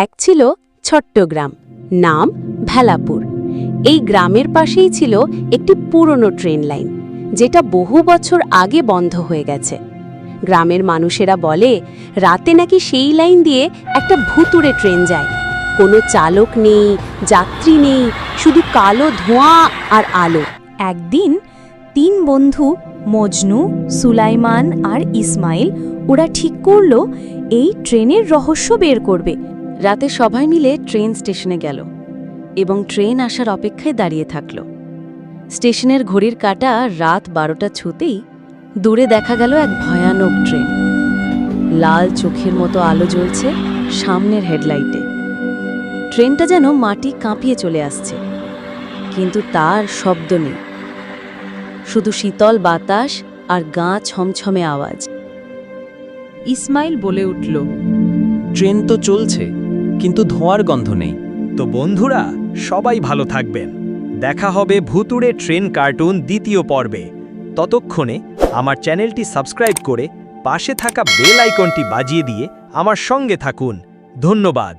এক ছিল ছোট্ট গ্রাম নাম ভেলাপুর। এই গ্রামের পাশেই ছিল একটি পুরনো ট্রেন লাইন, যেটা বহু বছর আগে বন্ধ হয়ে গেছে। গ্রামের মানুষেরা বলে, রাতে নাকি সেই লাইন দিয়ে একটা ভুতুড়ে ট্রেন যায়। কোনো চালক নেই, যাত্রী নেই, শুধু কালো ধোঁয়া আর আলো। একদিন তিন বন্ধু, মজনু, সুলাইমান আর ইসমাইল, ওরা ঠিক করল, এই ট্রেনের রহস্য বের করবে। রাতে সবাই মিলে ট্রেন স্টেশনে গেল এবং ট্রেন আসার অপেক্ষায় দাঁড়িয়ে থাকল। স্টেশনের ঘড়ির কাঁটা রাত বারোটা ছুতেই দূরে দেখা গেল এক ভয়ানক ট্রেন। লাল চোখের মতো আলো জ্বলছে সামনের হেডলাইটে। ট্রেনটা যেন মাটি কাঁপিয়ে চলে আসছে, কিন্তু তার শব্দ নেই। শুধু শীতল বাতাস আর গা ছমছমে আওয়াজ। ইসমাইল বলে উঠল, ট্রেন তো চলছে। কিন্তু ধোঁয়ার গন্ধ নেই। তো বন্ধুরা, সবাই ভালো থাকবেন। দেখা হবে ভুতুড়ে ট্রেন কার্টুন দ্বিতীয় পর্বে। ততক্ষণে আমার চ্যানেলটি সাবস্ক্রাইব করে পাশে থাকা বেল আইকনটি বাজিয়ে দিয়ে আমার সঙ্গে থাকুন। ধন্যবাদ।